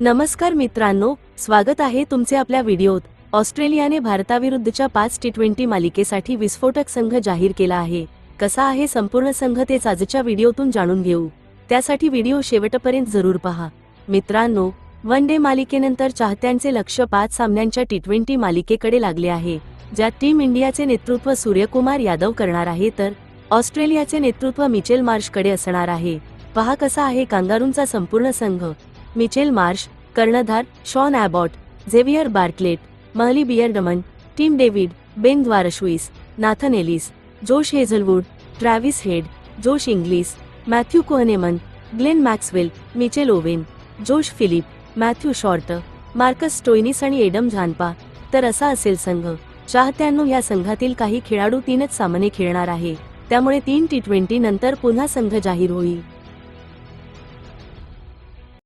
नमस्कार मित्रांनो स्वागत आहे तुमचे आपल्या व्हिडिओत. ऑस्ट्रेलियाने भारताविरुद्धच्या पाच टी ट्वेंटी मालिकेसाठी विस्फोटक संघ जाहीर केला आहे. कसा आहे संपूर्ण संघ तेच आजच्या व्हिडिओतून जाणून घेऊ. त्यासाठी व्हिडिओ शेवटपर्यंत जरूर पहा. मित्रांनो वन डे मालिकेनंतर चाहत्यांचे लक्ष पाच सामन्यांच्या टी ट्वेंटी मालिकेकडे लागले आहे. ज्यात टीम इंडियाचे नेतृत्व सूर्यकुमार यादव करणार आहे तर ऑस्ट्रेलियाचे नेतृत्व मिचेल मार्शकडे असणार आहे. पहा कसा आहे कांगारूंचा संपूर्ण संघ. मिचेल मार्श कर्णधार Sean Abbott Xavier Bartlett Mahli Beardman Tim David Ben Dwarshuis Nathan Ellis Josh Hazlewood Travis Head Josh Inglis Matthew Kuhnemann Glenn Maxwell Mitchell Owen Josh Philippe Matthew Short Marcus Stoinis आणि Adam Zampa. तर असा असेल संघ. चाहत्यांनो या संघातील काही खेळाडू तीनच सामने खेळणार आहे. त्यामुळे तीन टी ट्वेंटी नंतर पुन्हा संघ जाहीर होईल.